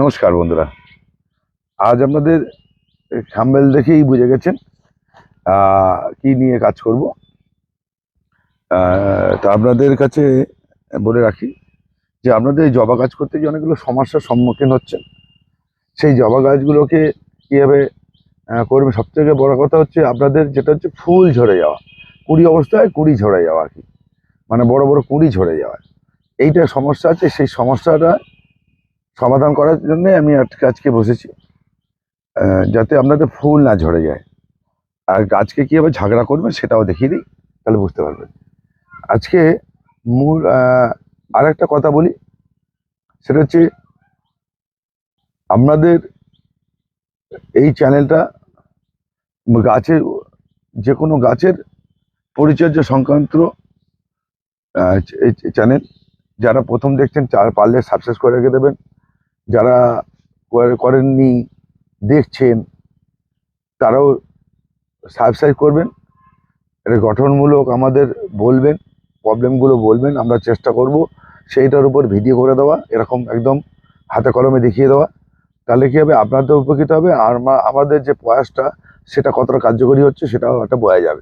নমস্কার বন্ধুরা। আজ আপনাদের খাম্বেল দেখেই বুঝে গেছেন কি নিয়ে কাজ করব। তা আপনাদের কাছে বলে রাখি যে আপনাদের জবা কাজ করতে গিয়ে অনেকগুলো সমস্যার সম্মুখীন হচ্ছেন। সেই জবা গাছগুলোকে কীভাবে করবে? সবথেকে বড় কথা হচ্ছে আপনাদের যেটা হচ্ছে ফুল ঝরে যাওয়া। কুড়ি অবস্থায় কুড়ি ঝরে যাওয়া আর কি। মানে বড় বড় কুড়ি ঝরে যাওয়া। এইটা সমস্যা আছে, সেই সমস্যাটা সমাধান করার জন্য আমি আজকে বসেছি। যাতে আপনাদের ফুল না ঝরে যায়। আর গাছকে কীভাবে ঝাগড়া করবেন সেটাও দেখিয়ে দিই, তাহলে বুঝতে পারবেন। আজকে মূল আর একটা কথা বলি, সেটা হচ্ছে আপনাদের এই চ্যানেলটা গাছের যে কোনো গাছের পরিচর্যা সংক্রান্ত চ্যানেল, যারা প্রথম দেখছেন চা- পারলে সাবস্ক্রাইব করে রেখে দেবেন। যারা করেননি, দেখছেন, তারাও সাবস্ক্রাইব করবেন, এটা গঠনমূলক আমাদের বলবেন প্রবলেমগুলো বলবেন, আমরা চেষ্টা করব সেইটার উপর ভিডিও করে দেওয়া, এরকম একদম হাতে কলমে দেখিয়ে দেওয়া। তাহলে কী হবে? আপনাদের উপকৃত হবে, আর আমা- আমাদের যে প্রয়াসটা, সেটা কতটা কার্যকরী হচ্ছে, সেটাও একটা বোঝা যাবে।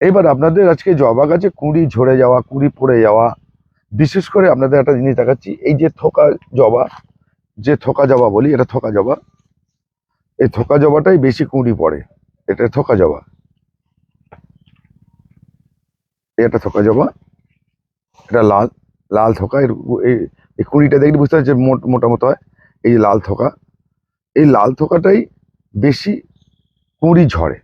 এইবার আপনাদের আজকে জবা গাছে কুঁড়ি ঝরে যাওয়া, কুঁড়ি পড়ে যাওয়া বিশেষ করে আপনাদের একটা জিনিস দেখাচ্ছি, এই যে থোকা জবা, যে থোকা জবা বলি, এটা থোকা জবা। এই থোকা জবাটাই বেশি কুঁড়ি পড়ে, এটা থোকা জবা। এটা থোকা জবা, এটা লাল লাল থোকা, এর এই কুঁড়িটা দেখলে বুঝতে পারছি মোট মোটা হয়, এই লাল থোকা। এই লাল থোকাটাই বেশি কুঁড়ি ঝরে।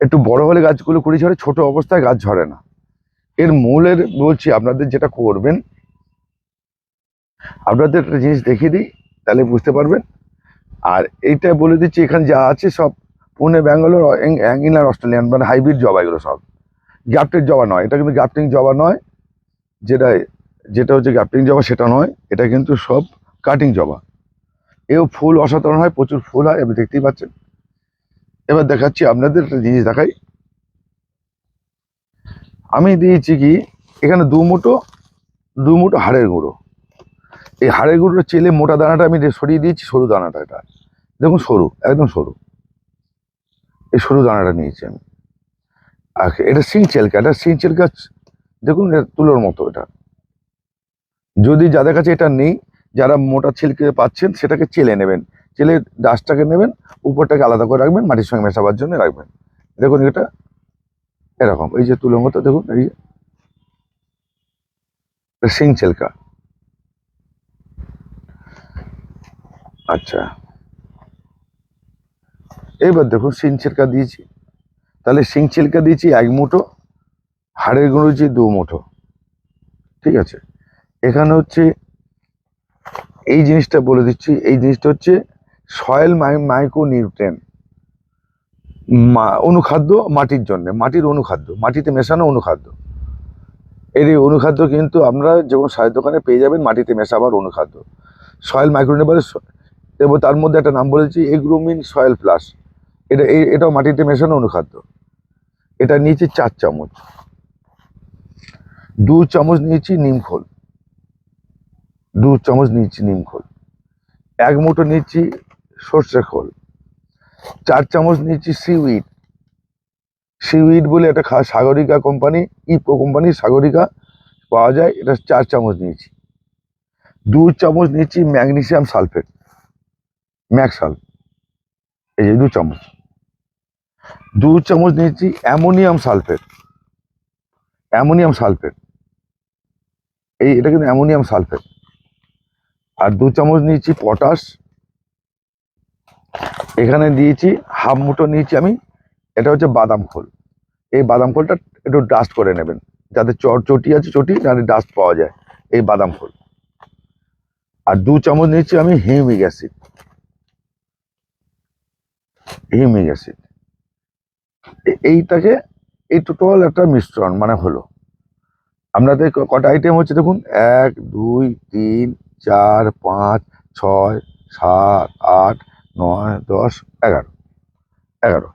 একটু বড় হলে গাছগুলো কুঁড়ি ঝরে, ছোট অবস্থায় গাছ ঝরে না। এর মূলের বলছি, আপনাদের যেটা করবেন, আপনাদের একটা জিনিস দেখিয়ে দিই, তাহলে বুঝতে পারবেন। আর এইটা বলে দিচ্ছি, এখানে যা আছে সব পুনে, ব্যাঙ্গালোর অ্যাঙ্গিলার অস্ট্রেলিয়ান মানে হাইব্রিড জবা, এগুলো সব। গ্যাপটেড জবা নয়, এটা কিন্তু গ্যাপটিং জবা নয়, যেটা যেটা হচ্ছে গ্যাপটিং জবা, সেটা নয়, এটা কিন্তু সব কাটিং জবা। এও ফুল অসাধারণ হয়, প্রচুর ফুল হয়, আপনি দেখতেই পাচ্ছেন। এবার দেখাচ্ছি, আপনাদের একটা জিনিস দেখাই। আমি দিয়েছি কি, এখানে দু মুঠো দু মুঠো হাড়ের গুঁড়ো। এই হাড়ের গুঁড়োটা চেলে মোটা দানাটা আমি সরিয়ে দিয়েছি, সরু দানাটা এটা। দেখুন সরু, একদম সরু। এই সরু দানাটা নিয়েছি আমি। আর এটা সিং চেলকা, এটা সিং চেলকা দেখুন তুলোর মতো এটা। যদি যাদের কাছে এটা নেই, যারা মোটা ছিলকে পাচ্ছেন, সেটাকে চেলে নেবেন। চেলে ডাস্টটাকে নেবেন, উপরটাকে আলাদা করে রাখবেন, মাটির সঙ্গে মেশাবার জন্য রাখবেন। দেখুন এটা এরকম, এই যে মতো দেখুন, এই। সিং চেলকা আচ্ছা। এইবার দেখুন, সিং চিল্কা দিয়েছি। তাহলে সিং চিল্কা দিয়েছি এক মুঠো, হাড়ের গুঁড়ো দিয়েছি দু মুঠো। ঠিক আছে? এখানে হচ্ছে, এই জিনিসটা বলে দিচ্ছি, এই জিনিসটা হচ্ছে সয়েল মাই মাইক্রো নিউট্রেন অনুখাদ্য মাটির জন্য, মাটির অনুখাদ্য, মাটিতে মেশানো অনুখাদ্য। এর এই অনুখাদ্য কিন্তু আমরা যেমন সারের দোকানে পেয়ে যাবেন, মাটিতে মেশাবার অনুখাদ্য। সয়েল মাইক্রোনিউট্রেন বলে স- এবং তার মধ্যে একটা নাম বলেছি, এগ্রোমিন সয়েল প্লাস। এটা এটাও মাটিতে মেশানো অনুখাদ্য। এটা নিয়েছি চার চামচ। দু চামচ নিয়েছি নিমখোল দু চামচ নিয়েছি নিমখোল এক মুঠো নিয়েছি সর্ষে খোল। চামচ নিয়েছি সিউইড সিউইড বলে একটা খা- সাগরিকা কোম্পানি ইপো কোম্পানির সাগরিকা পাওয়া যায়, এটা চার চামচ নিয়েছি। দু চামচ নিয়েছি ম্যাগনেসিয়াম সালফেট ম্যাক্সাল এই যে দু চামচ। দু চামচ নিয়েছি অ্যামোনিয়াম সালফেট অ্যামোনিয়াম সালফেট এই এটা কিন্তু অ্যামোনিয়াম সালফেট আর দু চামচ নিয়েছি পটাশ এখানে দিয়েছি হাফ মুঠো নিয়েছি আমি। এটা হচ্ছে বাদাম খোল। এই বাদাম খোলটা একটু ডাস্ট করে নেবেন। যাতে চট চটি আছে, চটি যাতে ডাস্ট পাওয়া যায়। এই বাদাম খোল। আর দু চামচ নিয়েছি আমি হিউমিক অ্যাসিড। Humic acid. এইটাকে এই টোটাল একটা মিশ্রণ মানে হলো। আপনাদের কটা আইটেম হচ্ছে দেখুন? এক, দুই, তিন, চার, পাঁচ, ছয়, সাত, আট নয়, দশ, এগারো। এগারো।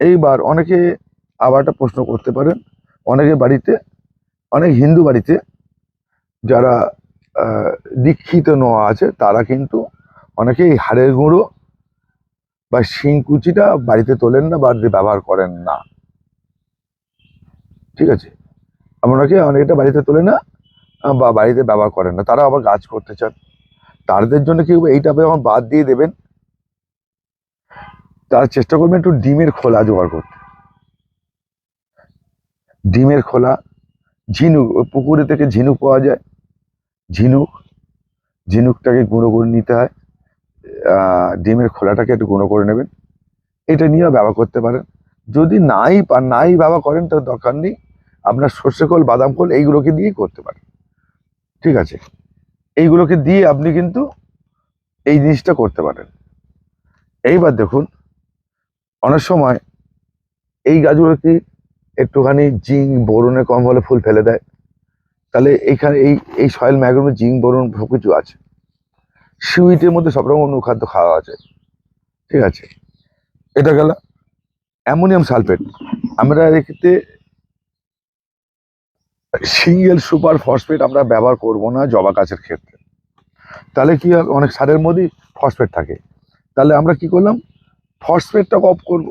এইবার অনেকে আবার একটা প্রশ্ন করতে পারেন। অনেকে বাড়িতে, অনেক হিন্দু বাড়িতে যারা দীক্ষিত নোয়া আছে, তারা কিন্তু অনেকেই হাড়ের গুঁড়ো বা শিংকুচিটা বাড়িতে তোলেন না বাড়িতে ব্যবহার করেন না। ঠিক আছে? আপনাকে অনেকটা বাড়িতে তোলে না বা বাড়িতে ব্যবহার করেন না। তারা আবার গাছ করতে চান। তাদের জন্য কি এইটা যখন বাদ দিয়ে দেবেন। তার চেষ্টা করবেন একটু ডিমের খোলা জোগাড় করতে। ডিমের খোলা, ঝিনুক পুকুরে থেকে ঝিনুক পাওয়া যায়। ঝিনুক, ঝিনুকটাকে গুঁড়ো করে নিতে হয়। ডিমের খোলাটাকে একটু গুঁড়ো করে নেবেন। এটা নিয়েও ব্যবহার করতে পারেন। যদি নাই নাই ব্যবহার করেন তার দরকার নেই। আপনার সর্ষে খোল, বাদাম খোল, এইগুলোকে দিয়েই করতে পারেন। ঠিক আছে? এইগুলোকে দিয়ে আপনি কিন্তু এই জিনিসটা করতে পারেন। এইবার দেখুন অনেক সময় এই গাছগুলোকে একটুখানি জিঙ্ক বোরনে কম হলে ফুল ফেলে দেয়? তাহলে এইখানে এই এই সয়েল ম্যাগ্রোমে জিঙ্ক বোরন সব কিছু আছে। সুইটের মধ্যে সব রকম অনুখাদ্য খাওয়া আছে। ঠিক আছে? এটা গেল অ্যামোনিয়াম সালফেট। আমরা এক্ষেত্রে সিঙ্গেল সুপার ফসফেট আমরা ব্যবহার করব না জবা গাছের ক্ষেত্রে। তাহলে কি হবে অনেক সারের মধ্যেই ফসফেট থাকে। তাহলে আমরা কি করলাম? ফসফেটটা অফ করব।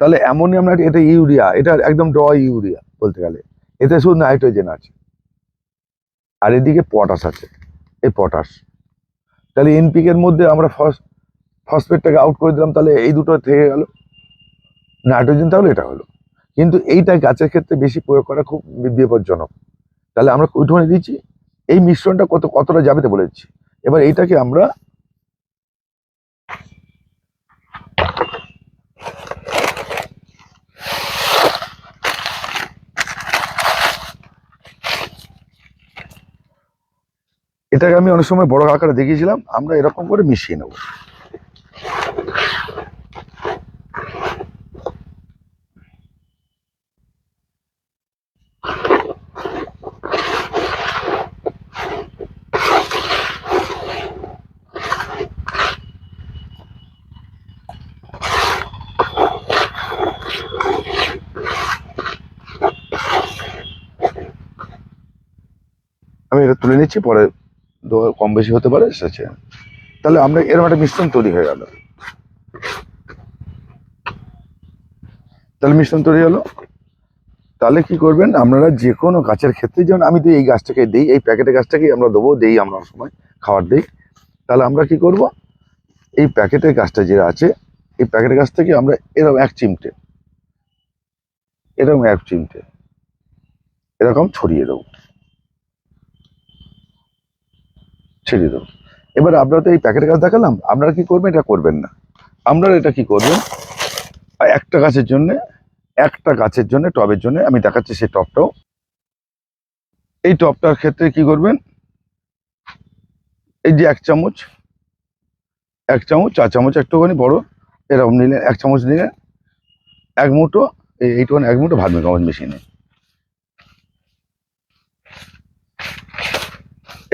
তাহলে এমনই আমরা এটা ইউরিয়া, এটা একদম ড ইউরিয়া বলতে গেলে। এতে শুধু নাইট্রোজেন আছে। আর এদিকে পটাশ আছে, এই পটাশ তাহলে এনপিকের মধ্যে আমরা ফস ফসফেটটাকে আউট করে দিলাম, তাহলে এই দুটো থেকে গেল। নাইট্রোজেন তাহলে এটা হলো। কিন্তু এইটা গাছের ক্ষেত্রে বেশি প্রয়োগ করা খুব বিপজ্জনক। তাহলে আমরা ওইটুখানে দিচ্ছি, এই মিশ্রণটা কত কতটা যাবে বলে দিচ্ছি। এবার এইটাকে আমরা এটাকে আমি অনেক সময় বড় আকারে দেখিয়েছিলাম, আমরা এরকম করে মিশিয়ে নেব। আমি এটা তুলে নিচ্ছি, পরে কম বেশি হতে পারে, সেটা তাহলে আমরা এরকম একটা মিশ্রণ তৈরি হয়ে গেল। তাহলে মিশ্রণ তৈরি হলো। তাহলে কি করবেন, আপনারা যে কোনো গাছের ক্ষেত্রে, যেমন আমি তো এই গাছটাকে দিই, এই প্যাকেটের গাছটাকেই আমরা দেবো, দেই আমরা সময়, খাবার দিই। তাহলে আমরা কি করব, এই প্যাকেটের গাছটা যে আছে, এই প্যাকেটের গাছ থেকে আমরা এরকম এক চিমটে, এরকম এক চিমটে, এরকম ছড়িয়ে দেবো। ছেড়ে দেবো। এবার আপনারা তো এই প্যাকেটের গাছ দেখালাম, আপনারা কি করবেন? এটা করবেন না। আপনারা এটা কি করবেন? একটা গাছের জন্য, একটা গাছের জন্য, টবের জন্য, আমি দেখাচ্ছি সেই টবটাও। এই টবটার ক্ষেত্রে কি করবেন? এই যে এক চামচ এক চামচ, চার চামচ একটুখানি বড়, এরকম নিলেন, এক চামচ নিলেন, এক মুঠো, এই এইটুখানি, এক মুঠো ভাত চামচ মিশিয়ে নিন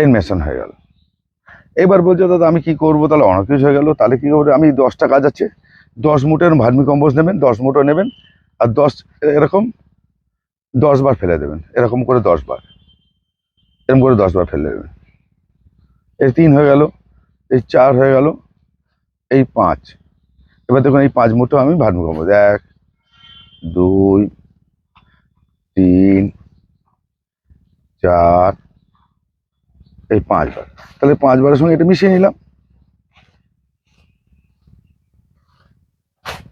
এর মেশান হয়ে গেল। এবার বলছে, দাদা, আমি কি করব? তাহলে অনেক কিছু হয়ে গেল। তাহলে কী করব? আমি দশটা কাজ আছে। দশ মুঠের ভার্মি কম্পোস্ট নেবেন, দশ মুঠো নেবেন, আর দশ এরকম দশ বার ফেলে দেবেন। এরকম করে দশ বার। এরকম করে দশ বার ফেলে দেবেন। এই তিন হয়ে গেল, এই চার হয়ে গেল, এই পাঁচ। এবার দেখুন, এই পাঁচ মুঠো আমি ভার্মি কম্পোস্ট, এক, দুই, তিন, চার এই পাঁচবার। তাহলে পাঁচবারের সঙ্গে এটা মিশিয়ে নিলাম।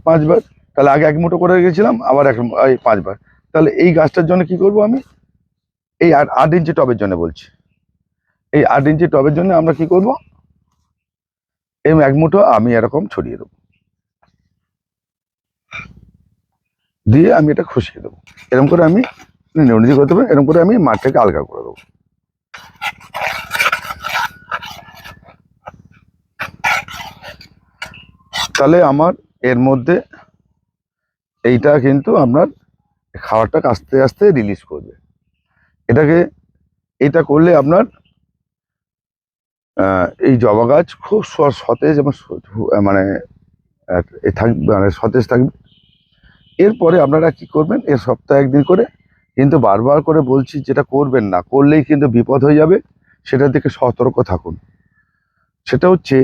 পাঁচবার। তাহলে আগে এক মুঠো করে গেছিলাম আবার এক এই পাঁচবার। তাহলে এই গাছটার জন্য কি করব আমি? এই আট আট ইঞ্চি টবের জন্য বলছি। এই আট ইঞ্চি টবের জন্য আমরা কি করব? এই এক মুঠো আমি এরকম ছড়িয়ে দেবো। দিয়ে আমি এটা খুশিয়ে দেবো। এরকম করে আমি নিজে করতে পারি এরকম করে আমি মাঠটাকে আলগা করে দেবো। তাহলে আমার এর মধ্যে এইটা কিন্তু আপনার খাবারটা আস্তে আস্তে রিলিজ করবে। এটাকে, এটা করলে আপনার এই জবা গাছ খুব সতেজ এবং মানে থাকবে মানে সতেজ থাকবে। এরপরে আপনারা কি করবেন, এর সপ্তাহে একদিন করে কিন্তু বারবার করে বলছি যেটা করবেন না, করলেই কিন্তু বিপদ হয়ে যাবে। সেটা থেকে সতর্ক থাকুন। সেটা হচ্ছে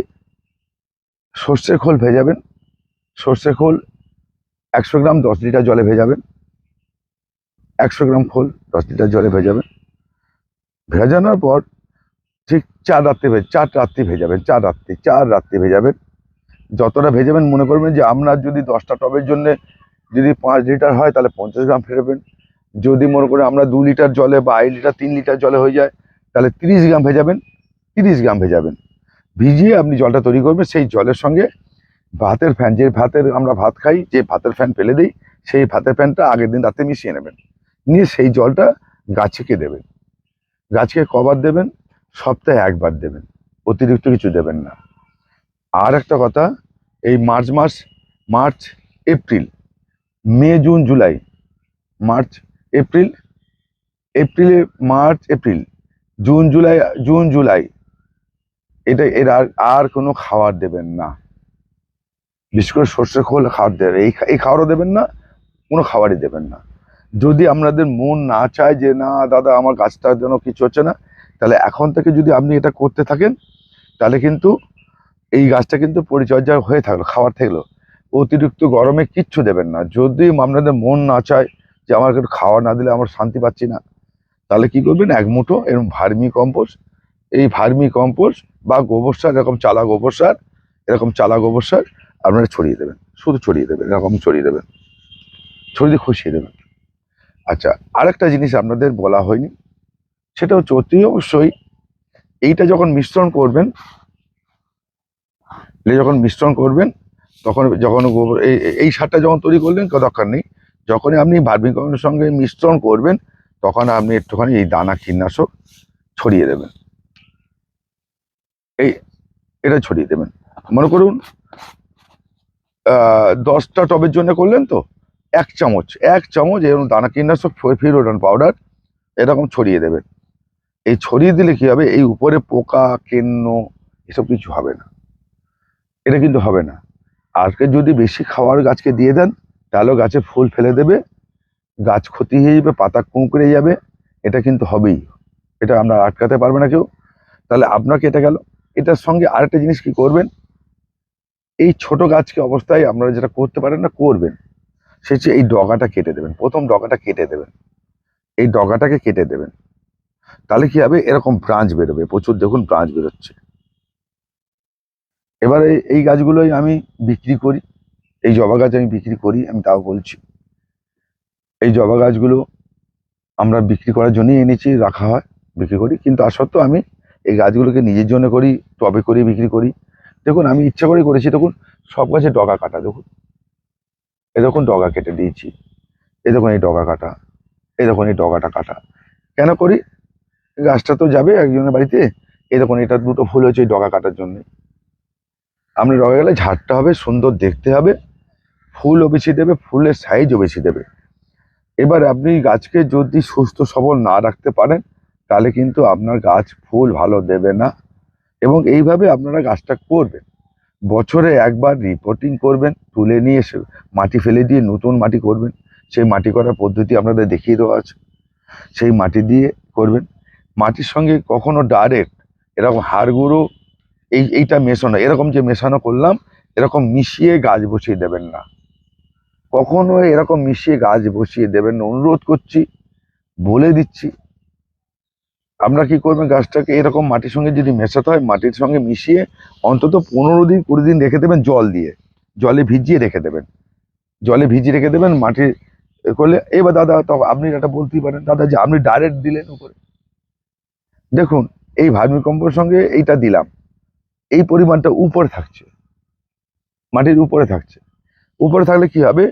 সর্ষে খোল ভেজাবেন। সর্ষে খোল একশো গ্রাম দশ লিটার জলে ভেজাবেন। একশো গ্রাম খোল দশ লিটার জলে ভেজাবেন। ভেজানোর পর ঠিক চার রাত্রি ভেজ চার রাত্রি ভেজাবেন, চার রাত্রি চার রাত্রি ভেজাবেন। যতটা ভেজাবেন মনে করবেন যে আপনার যদি দশটা টবের জন্য যদি পাঁচ লিটার হয় তাহলে পঞ্চাশ গ্রাম ফেরাবেন। যদি মনে করে আমরা দু লিটার জলে বা আড়াই লিটার, তিন লিটার জলে হয়ে যায় তাহলে তিরিশ গ্রাম ভেজাবেন, তিরিশ গ্রাম ভেজাবেন। ভিজিয়ে আপনি জলটা তৈরি করবেন, সেই জলের সঙ্গে ভাতের ফ্যান যে ভাতের আমরা ভাত খাই, যে ভাতের ফ্যান ফেলে দিই, সেই ভাতের ফ্যানটা আগের দিন রাতে মিশিয়ে নেবেন। নিয়ে সেই জলটা গাছকে দেবেন। গাছকে কবার দেবেন? সপ্তাহে একবার দেবেন। অতিরিক্ত কিছু দেবেন না। আর একটা কথা, এই মার্চ মাস, March, April, May, June, July, March, April, এপ্রিলে March, April, June, July June, July এটা, এর আর আর কোনো খাবার দেবেন না। বিশেষ করে সর্ষে খোল খাবার দেবেন এই এই খাবারও দেবেন না, কোনো খাবারই দেবেন না। যদি আপনাদের মন না চায় যে, না, দাদা, আমার গাছটার জন্য কিছু হচ্ছে না, তাহলে এখন থেকে যদি আপনি এটা করতে থাকেন, তাহলে কিন্তু এই গাছটা কিন্তু পরিচর্যা হয়ে থাকল, খাবার থাকল। অতিরিক্ত গরমে কিচ্ছু দেবেন না। যদি আপনাদের মন না চায় যে, আমার একটু খাওয়া না দিলে আমার শান্তি পাচ্ছি না, তাহলে কি করবেন? এক মুঠো এরকম ভার্মি কম্পোস্ট এই ভার্মি কম্পোস্ট বা গোবর সার, এরকম চালা গোবর সার, এরকম চালা গোবর সার আপনারা ছড়িয়ে দেবেন, শুধু ছড়িয়ে দেবেন, এরকম ছড়িয়ে দেবেন, ছড়িয়ে দিয়ে খুশিয়ে দেবেন। আচ্ছা আরেকটা জিনিস আপনাদের বলা হয়নি, সেটা হচ্ছে অতি অবশ্যই এইটা যখন মিশ্রণ করবেন যখন মিশ্রণ করবেন, তখন যখন গোবর, এই সারটা যখন তৈরি করলেন দরকার নেই, যখনই আপনি ভার্মি কম্পোস্টের সঙ্গে মিশ্রণ করবেন, তখন আপনি একটুখানি এই দানা কীটনাশক ছড়িয়ে দেবেন। এই, এটা ছড়িয়ে দেবেন। মনে করুন দশটা টবের জন্য করলেন তো? এক চামচ এক চামচ এরকম দানা কীটনাশক ফিরোডন পাউডার, এরকম ছড়িয়ে দেবেন। এই ছড়িয়ে দিলে কি হবে? এই উপরে পোকা, কেন্ন, এসব কিছু হবে না। এটা কিন্তু হবে না। আজকে যদি বেশি খাওয়ার গাছকে দিয়ে দেন তাহলেও গাছে ফুল ফেলে দেবে, গাছ ক্ষতি হয়ে যাবে, পাতা কুঁকড়ে যাবে, এটা কিন্তু হবেই। এটা আমরা আটকাতে পারবে না কেউ। তাহলে আপনাকে এটা গেল। এটার সঙ্গে আরেকটা জিনিস কি করবেন? এই ছোট গাছকে অবস্থায় আপনারা যেটা করতে পারেন না, করবেন। সে হচ্ছে এই ডগাটা কেটে দেবেন। প্রথম ডগাটা কেটে দেবেন। এই ডগাটাকে কেটে দেবেন। তাহলে কি হবে? এরকম ব্রাঞ্চ বেরোবে। প্রচুর দেখুন ব্রাঞ্চ বেরোচ্ছে। এবারে এই গাছগুলোই আমি বিক্রি করি। এই জবা গাছ আমি বিক্রি করি, আমি তাও বলছি। এই জবা গাছগুলো আমরা বিক্রি করার জন্যই এনেছি, রাখা হয়, বিক্রি করি। কিন্তু আর সত্ত্বেও আমি এই গাছগুলোকে নিজের জন্য করি টবে করে, বিক্রি করি। দেখুন, আমি ইচ্ছা করে করেছি, দেখুন, সব গাছে ডগা কাটা, দেখুন। এই দেখুন, ডগা কেটে দিয়েছি। এ দেখুন, এই ডগা কাটা এই দেখুন, এই ডগাটা কাটা। কেন করি? গাছটা তো যাবে একজনের বাড়িতে। এই দেখুন, এটা দুটো ফুল হয়েছে এই ডগা কাটার জন্য। আপনি ডগা গেলে ঝাড়টা হবে, সুন্দর দেখতে হবে। ফুলও বেশি দেবে, ফুলের সাইজও বেশি দেবে। এবার আপনি গাছকে যদি সুস্থ সবল না রাখতে পারেন, তাহলে কিন্তু আপনার গাছ ফুল ভালো দেবে না। এবং এইভাবে আপনারা গাছটা করবেন। বছরে একবার রিপোর্টিং করবেন, তুলে নিয়ে এসে মাটি ফেলে দিয়ে নতুন মাটি করবেন। সেই মাটি করার পদ্ধতি আপনাদের দেখিয়ে দেওয়া আছে। সেই মাটি দিয়ে করবেন। মাটির সঙ্গে কখনো ডাইরেক্ট এরকম হাড় গুঁড়ো এই, এইটা মেশানো, এরকম যে মেশানো করলাম, এরকম মিশিয়ে গাছ বসিয়ে দেবেন না। কখনো এরকম মিশিয়ে গাছ বসিয়ে দেবেন না। অনুরোধ করছি, বলে দিচ্ছি আমরা কি করবেন? গাছটাকে এরকম মাটির সঙ্গে যদি মেশাতে হয়, মাটির সঙ্গে মিশিয়ে অন্তত পনেরো দিন, কুড়ি দিন রেখে দেবেন জল দিয়ে। জলে ভিজিয়ে রেখে দেবেন। জলে ভিজিয়ে রেখে দেবেন, মাটি করলে, এবার দাদা তখন আপনি এটা বলতেই পারেন, দাদা যে আপনি ডাইরেক্ট দিলেন উপরে। দেখুন, এই ভার্মি কম্পোর সঙ্গে এইটা দিলাম। এই পরিমাণটা উপরে থাকছে। মাটির উপরে থাকছে। উপরে থাকলে কি হবে?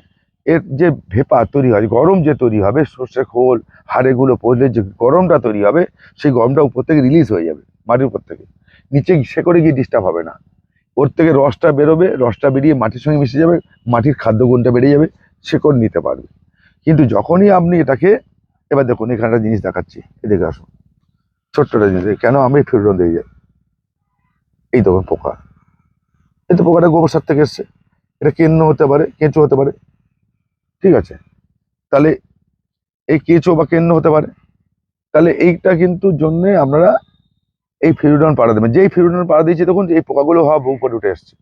এর যে ভেপা তৈরি হয় গরম যে তৈরি হবে, সর্ষে, খোল হাড়েগুলো পড়লে যে গরমটা তৈরি হবে, সেই গরমটা উপর থেকে রিলিজ হয়ে যাবে, মাটির উপর থেকে। নিচে শেকড়ে গিয়ে ডিস্টার্ব হবে না। ওর থেকে রসটা বেরোবে, রসটা বেরিয়ে মাটির সঙ্গে মিশে যাবে, মাটির খাদ্যগুণটা বেড়ে যাবে শেকড় নিতে পারবে। কিন্তু যখনই আপনি এটাকে, এবার দেখুন, এখানে একটা জিনিস দেখাচ্ছি এদিকে আসুন। ছোট্টটা জিনিস, কেন আমি ফিরন দিয়ে যাই? এই দেখুন পোকা। এই তো পোকাটা গোবর সার থেকে এসছে। এটা কেন্ন হতে পারে, কেঁচো হতে পারে। ঠিক আছে? তাহলে এই কেঁচো বা কেন্ন হতে পারে। তাহলে এইটা কিন্তু জন্যে আপনারা এই ফিরুডন পাড়া দেবেন। যেই ফিরুডন পাড়া দিয়েছি তখন এই পোকাগুলো সব উপরে উঠে আসছে।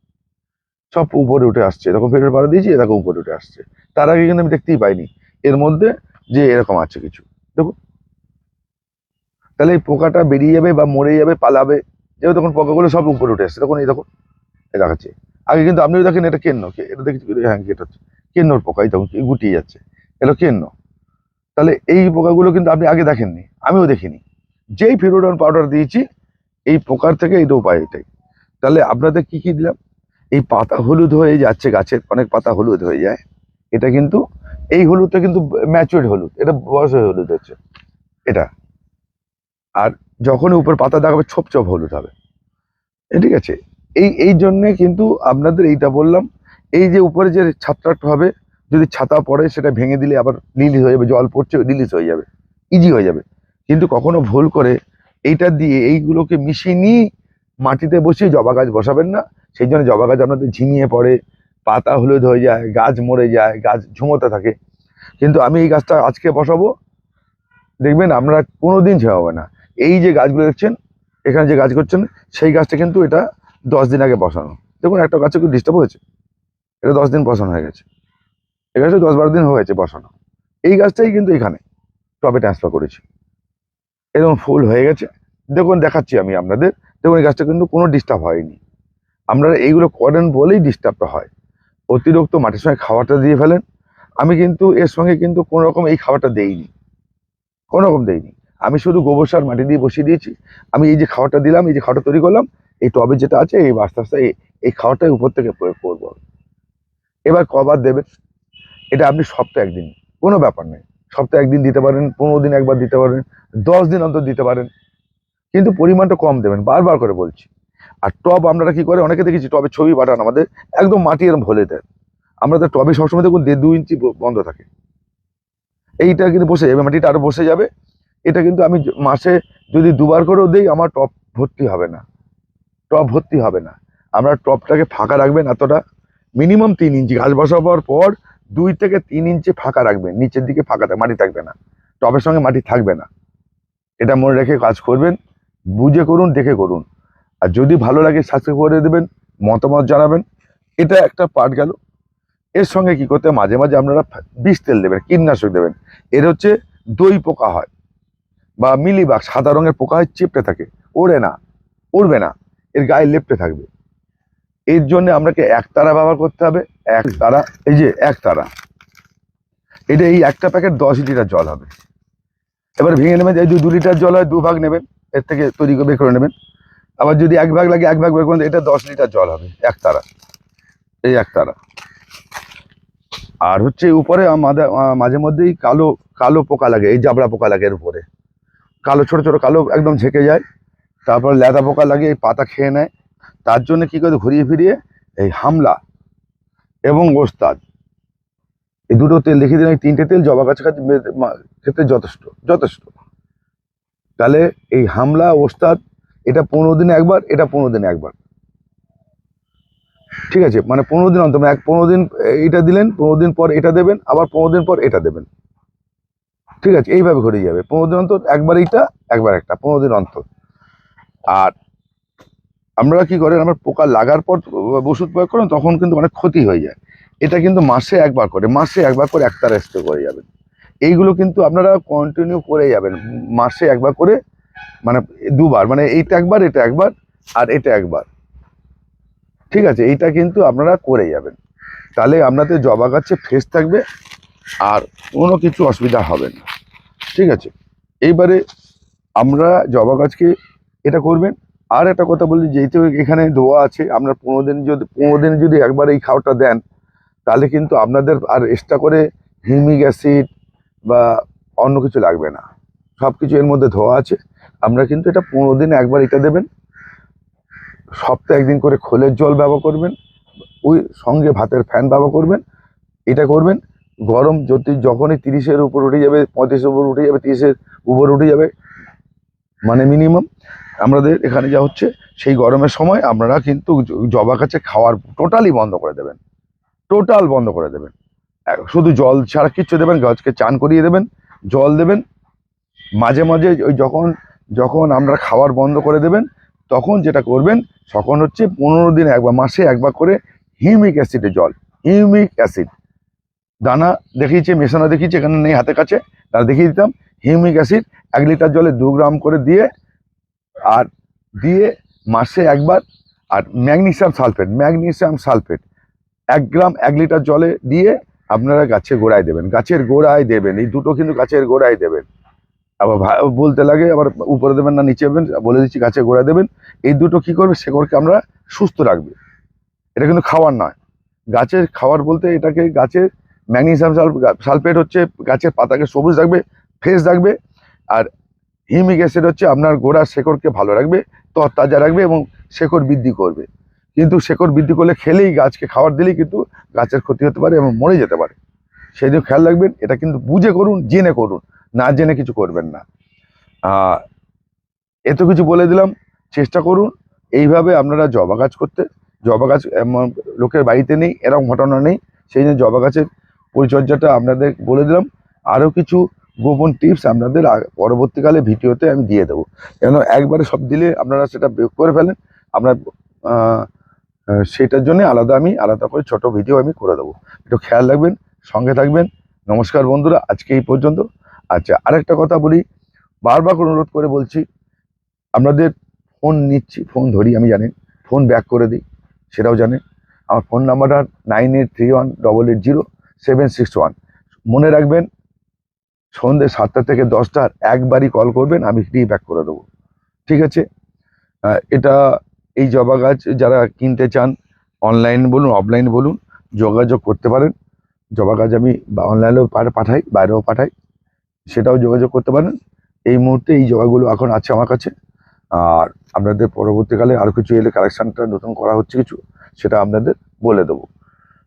সব উপরে উঠে আসছে। তখন ফিরুডন পাড়া দিয়েছি এরকম উপরে উঠে আসছে। তার আগে কিন্তু আমি দেখতেই পাইনি। এর মধ্যে যে এরকম আছে কিছু। দেখুন। তাহলে এই পোকাটা বেরিয়ে যাবে বা মরে যাবে, পালাবে যেহেতু তখন পোকাগুলো সব উপরে উঠে আসছে। তখন এই এই দেখাচ্ছে। আগে কিন্তু আপনিও দেখেন এটা কেন্ন এটা দেখছি হ্যাঁ এটা হচ্ছে। কেন্নর পোকা এই তখন গুটিয়ে যাচ্ছে। এটা কেন্ন। তাহলে এই পোকাগুলো কিন্তু আপনি আগে দেখেননি, আমিও দেখিনি। যেই ফিরোডন পাউডার দিয়েছি, এই পোকার থেকে এইটা উপায় এটাই। তাহলে আপনাদের কি কি দিলাম? এই পাতা হলুদ হয়ে যাচ্ছে গাছের, অনেক পাতা হলুদ হয়ে যায়। এটা কিন্তু, এই হলুদটা কিন্তু ম্যাচুয়ার্ড হলুদ, এটা বয়স হয়ে হলুদ হচ্ছে। এটা। আর যখন উপর পাতা দেখাবে, ছোপ ছোপ হলুদ হবে। ঠিক আছে? এই এই জন্যে কিন্তু আপনাদের এইটা বললাম এই যে উপরে যে ছাত্রাটা হবে, যদি ছাতা পড়ে সেটা ভেঙে দিলে আবার রিলিজ হয়ে যাবে, জল পড়ছে রিলিজ হয়ে যাবে ইজি হয়ে যাবে। কিন্তু কখনো ভুল করে এইটা দিয়ে এইগুলোকে মিশিয়ে নিয়ে মাটিতে বসিয়ে জবা গাছ বসাবেন না। সেই জন্য জবা গাছ আপনাদের ঝিমিয়ে পড়ে, পাতা হলুদ হয়ে যায়, গাছ মরে যায়, গাছ ঝুমোতে থাকে। কিন্তু আমি এই গাছটা আজকে বসাবো। দেখবেন আপনারা কোনোদিন ঝেমাবে না। এই যে গাছগুলো দেখছেন, এখানে যে গাছ করছেন, সেই গাছটা কিন্তু এটা দশ দিন আগে বসানো। দেখুন, একটা গাছে একটু ডিস্টার্ব হয়েছে? এটা দশ দিন বসানো হয়ে গেছে। এই গাছটা দশ বারো দিন হয়েছে বসানো। এই গাছটাই কিন্তু এখানে টবে ট্রান্সফার করেছি। এরকম ফুল হয়ে গেছে। দেখুন, দেখাচ্ছি আমি আপনাদের। দেখুন, এই গাছটা কিন্তু কোনো ডিস্টার্ব হয়নি। আপনারা এইগুলো করেন বলেই ডিস্টার্বটা হয়। অতিরিক্ত মাটির সঙ্গে খাবারটা দিয়ে ফেলেন। আমি কিন্তু এর সঙ্গে কিন্তু কোনো রকম এই খাবারটা দেইনি। কোনো রকম দেইনি। আমি শুধু গোবর সার মাটি দিয়ে বসিয়ে দিয়েছি। আমি এই যে খাবারটা দিলাম, এই যে খাবারটা তৈরি করলাম, এই টবে যেটা আছে, এই আস্তে আস্তে এই- খাবারটাই উপর থেকে প্রয়োগ করব এবার কবার দেবেন, এটা আপনি সপ্তাহে একদিন, কোনো ব্যাপার নেই সপ্তাহে একদিন দিতে পারেন, পনেরো দিন একবার দিতে পারেন, দশ দিন অন্তর দিতে পারেন। কিন্তু পরিমাণটা কম দেবেন, বারবার করে বলছি। আর টব আপনারা কি করে, অনেকে দেখেছি টবে ছবি পাঠান, আমাদের একদম মাটি এরম ভরে দেন আমরা তো টবে সবসময় দেখুন দেড় দু ইঞ্চি বন্ধ থাকে। এইটা কিন্তু বসে যাবে, মাটিটা আরও বসে যাবে। এটা কিন্তু আমি মাসে যদি দুবার করেও দিই, আমার টপ ভর্তি হবে না। টপ ভর্তি হবে না। আমরা টপটাকে ফাঁকা রাখবেন এতটা। মিনিমাম তিন ইঞ্চি গাছ বসাবার পর দুই থেকে তিন ইঞ্চি ফাঁকা রাখবেন নিচের দিকে ফাঁকা মাটি থাকবে না। টবের সঙ্গে মাটি থাকবে না। এটা মনে রেখে কাজ করবেন, বুঝে করুন, দেখে করুন। আর যদি ভালো লাগে সাবস্ক্রাইব করে দেবেন, মতামত জানাবেন। এটা একটা পার্ট গেল। এর সঙ্গে কি করতে? মাঝে মাঝে আপনারা বিষ তেল দেবেন, কীটনাশক দেবেন। এর হচ্ছে দই পোকা হয় বা মিলিবাগ, সাদা রঙের পোকা হয়, চেপটে থাকে। ওড়ে না, উড়বে না। এর গায়ে লেপটে থাকবে। এর জন্য আপনাকে এক তারা ব্যবহার করতে হবে, এক তারা, এই যে এক তারা। এটা এই একটা প্যাকেট দশ লিটার জল হবে। এবার ভেঙে নেবেন, এই যদি দু লিটার জল হয় দু ভাগ নেবেন, এর থেকে তৈরি বের করে নেবেন। আবার যদি এক ভাগ লাগে, এক ভাগ বের করবেন এটা দশ লিটার জল হবে, এক তারা। এই এক তারা। আর হচ্ছে উপরে মাঝে মধ্যেই কালো কালো পোকা লাগে, এই জাবড়া পোকা লাগে এর উপরে। কালো, ছোট ছোট, কালো একদম ঝেঁকে যায়। তারপর ল্যাদা পোকা লাগে, এই পাতা খেয়ে নেয়। তার জন্য কি করে ঘুরিয়ে ফিরিয়ে এই হামলা এবং ওস্তাদ। এই দুটো তেল দেখিয়ে দিলাম এই তিনটে তেল জবা মে- ক্ষেত্রে যথেষ্ট যথেষ্ট। তাহলে এই হামলা, ওস্তাদ, এটা পনেরো দিনে একবার, এটা পনেরো দিনে একবার। ঠিক আছে মানে পনেরো দিন অন্তর মানে এক পনেরো দিন এটা দিলেন, পনেরো দিন পর এটা দেবেন, আবার পনেরো দিন পর এটা দেবেন। ঠিক আছে, এইভাবে ঘুরে যাবে। পনেরো দিন অন্তর, একবার এইটা, একবার একটা, পনেরো দিন অন্তর। আর আমরা কি করেন, আমরা পোকা লাগার পর ওষুধ প্রয়োগ করেন, তখন কিন্তু অনেক ক্ষতি হয়ে যায়। এটা কিন্তু মাসে একবার করে, মাসে একবার করে একতারা স্প্রে করে যাবেন। এইগুলো কিন্তু আপনারা কন্টিনিউ করে যাবেন, মাসে একবার করে মানে দুবার মানে এইটা একবার, এটা একবার, আর এটা একবার। ঠিক আছে, এইটা কিন্তু আপনারা করে যাবেন। তাহলে আপনাদের জবা গাছে ফ্রেশ থাকবে, আর কোনো কিছু অসুবিধা হবে না। ঠিক আছে, এইবারে আমরা জবা গাছকে এটা করবেন আর একটা কথা বলি, যেহেতু এখানে দোয়া আছে, আপনার পনেরো দিন যদি পনেরো দিন যদি একবার এই খাওয়াটা দেন, তাহলে কিন্তু আপনাদের আর এক্সট্রা করে হিউমিক অ্যাসিড বা অন্য কিছু লাগবে না। সব কিছু এর মধ্যে ধোয়া আছে। আমরা কিন্তু এটা পনেরো দিনে একবার এটা দেবেন। সপ্তাহে একদিন করে খোলের জল ব্যবহার করবেন, ওই সঙ্গে ভাতের ফ্যান ব্যবহার করবেন, এটা করবেন। গরম যদি যখনই তিরিশের উপর উঠে যাবে, পঁয়ত্রিশের উপর উঠে যাবে, তিরিশের উপর উঠে যাবে মানে মিনিমাম আমাদের এখানে যা হচ্ছে, সেই গরমের সময় আপনারা কিন্তু জবা গাছে খাওয়ার টোটালি বন্ধ করে দেবেন। টোটাল বন্ধ করে দেবেন। শুধু জল ছাড়া কিচ্ছু দেবেন, গাছকে চান করিয়ে দেবেন, জল দেবেন। মাঝে মাঝে ওই যখন যখন আমরা খাওয়ার বন্ধ করে দেবেন, তখন যেটা করবেন, তখন হচ্ছে পনেরো দিন একবার মাসে একবার করে হিউমিক অ্যাসিডের জল, হিউমিক অ্যাসিড। দানা দেখিয়েছে, মেশানো দেখিয়েছে, এখানে নেই হাতের কাছে তারা দেখিয়ে দিতাম, হিউমিক অ্যাসিড এক লিটার জলে দু গ্রাম করে দিয়ে আর দিয়ে মাসে একবার আর ম্যাগনেশিয়াম সালফেট ম্যাগনেসিয়াম সালফেট। এক গ্রাম এক লিটার জলে দিয়ে আপনারা গাছের গোড়ায় দেবেন, গাছের গোড়ায় দেবেন, এই দুটো কিন্তু গাছের গোড়ায় দেবেন। আবার বলতে লাগে, আবার উপরে দেবেন না, নিচে দেবেন, বলে দিচ্ছি গাছের গোড়ায় দেবেন। এই দুটো কি করবে শেকড়কে আমরা সুস্থ রাখবে। এটা কিন্তু খাওয়ার নয়। গাছের খাবার বলতে এটাকে গাছের ম্যাগনেসিয়াম সালফেট হচ্ছে গাছের পাতাকে সবুজ রাখবে, ফ্রেশ রাখবে। আর হিউমিক অ্যাসিড হচ্ছে আপনার গোড়ার শেকড়কে ভালো রাখবে তরতাজা রাখবে এবং শেকড় বৃদ্ধি করবে। কিন্তু শেকড় বৃদ্ধি করলে খেলেই গাছকে খাবার দিলেই কিন্তু গাছের ক্ষতি হতে পারে এবং মরে যেতে পারে। সেই জন্য খেয়াল রাখবেন, এটা কিন্তু বুঝে করুন, জেনে করুন, না জেনে কিছু করবেন না। এত কিছু বলে দিলাম, চেষ্টা করুন, এইভাবে আপনারা জবা গাছ করতে, জবা গাছ লোকের বাড়িতে নেই, এরকম ঘটনা নেই, সেই জন্য জবা গাছের পরিচর্যাটা আপনাদের বলে দিলাম। আরও কিছু গোপন টিপস আপনাদের পরবর্তীকালে ভিডিওতে আমি দিয়ে দেবো। কেন একবারে সব দিলে আপনারা সেটা বের করে ফেলেন আহ, সেটার জন্য আলাদা আমি আলাদা করে ছোট ভিডিও আমি করে দেবো। একটু খেয়াল রাখবেন সঙ্গে থাকবেন। নমস্কার বন্ধুরা আজকে এই পর্যন্ত। আচ্ছা আরেকটা কথা বলি বারবার অনুরোধ করে বলছি আপনাদের ফোন নিচ্ছি ফোন ধরি আমি জানি ফোন ব্যাক করে দিই সেটাও জানেন। আমার ফোন নাম্বারটা nine eight three one double eight zero seven six one মনে রাখবেন সন্ধ্যে সাতটা থেকে দশটার একবারই কল করবেন, আমি ফ্রি ব্যাক করে দেবো। ঠিক আছে? এটা এই জবা গাছ যারা কিনতে চান অনলাইন বলুন অফলাইন বলুন, যোগাযোগ করতে পারেন। জবা গাছ আমি অনলাইনেও পাঠাই, বাইরেও পাঠাই, সেটাও যোগাযোগ করতে পারেন। এই মুহূর্তে এই জবাগুলো এখন আছে আমার কাছে। আর আপনাদের পরবর্তীকালে আরও কিছু এলে কালেকশানটা নতুন করা হচ্ছে কিছু, সেটা আপনাদের বলে দেবো।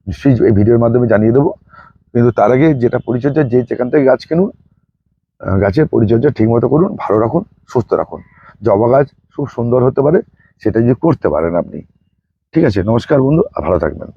নিশ্চয়ই এই ভিডিওর মাধ্যমে জানিয়ে দেবো। কিন্তু তার আগে যেটা পরিচর্যা, যে যেখান থেকে গাছ কিনুন গাছের পরিচর্যা ঠিকমতো করুন, ভালো রাখুন, সুস্থ রাখুন। জবা গাছ খুব সুন্দর হতে পারে, সেটা যদি করতে পারেন আপনি। ঠিক আছে, নমস্কার বন্ধু, আর ভালো থাকবেন।